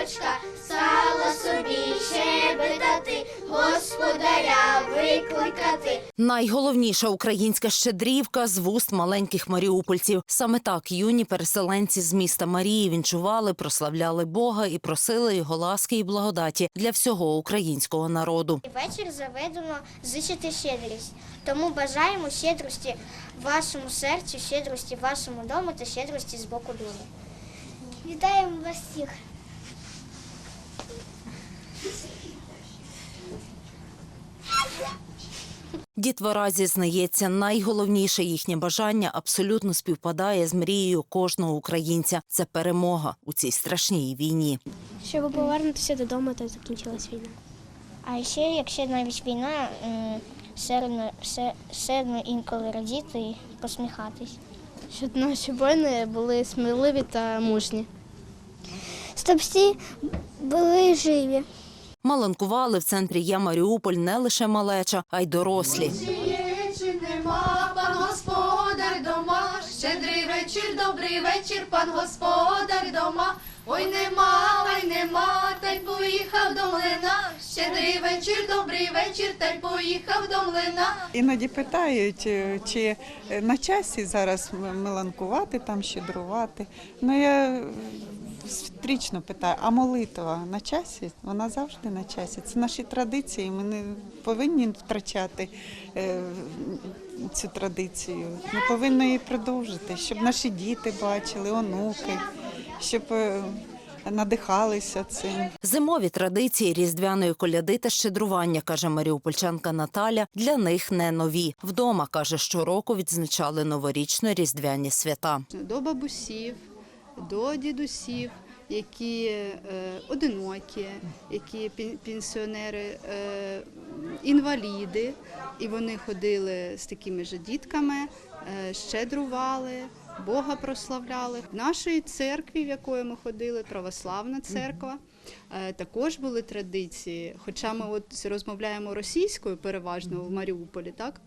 дочка, стала собі щебетати, господаря викликати. Найголовніша українська щедрівка з вуст маленьких маріупольців. Саме так юні переселенці з міста Марії вінчували, прославляли Бога і просили його ласки і благодаті для всього українського народу. Вечір заведено зичити щедрість. Тому бажаємо щедрості в вашому серці, щедрості в вашому дому та щедрості з боку долу. Вітаємо вас всіх! Дітвора зізнається, найголовніше їхнє бажання абсолютно співпадає з мрією кожного українця. Це перемога у цій страшній війні. Щоб повернутися додому та закінчилась війна. А ще, якщо навіть війна, м, все одно, все, все одно інколи радіти і посміхатись. Щоб наші воїни були сміливі та мужні. Щоб всі були живі. Маланкували в центрі Я Маріуполь не лише малеча, а й дорослі. Чи нема, пан господар дома, щедрий вечір, добрий вечір, пан господар дома. Ой нема, ой нема, та й поїхав до млина. Щедрий вечір, добрий вечір, та й поїхав до млина. Іноді питають, е, чи на часі зараз меланкувати, там щедрувати. Ну я е, стрічно питаю, а молитва на часі? Вона завжди на часі. Це наші традиції. Ми не повинні втрачати е, цю традицію. Ми повинні її продовжити, щоб наші діти бачили, онуки, щоб е, надихалися цим. Зимові традиції різдвяної коляди та щедрування, каже маріупольчанка Наталя, для них не нові. Вдома каже, щороку відзначали новорічно-різдвяні свята. до бабусів, до дідусів, які е, одинокі, які пен- пенсіонери, е, інваліди, і вони ходили з такими ж дітками, е, щедрували. Бога прославляли в нашій церкві, в якої ми ходили, православна церква. Також були традиції. Хоча ми от розмовляємо російською, переважно в Маріуполі, так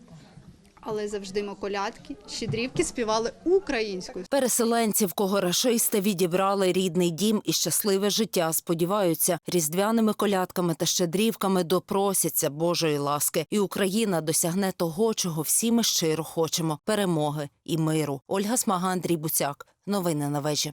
але завжди ми колядки, щедрівки співали українською. Переселенці, в кого рашисти відібрали рідний дім і щасливе життя, сподіваються, різдвяними колядками та щедрівками допросяться Божої ласки, і Україна досягне того, чого всі ми щиро хочемо перемоги і миру. Ольга Смага, Андрій Буцяк. Новини на вежі.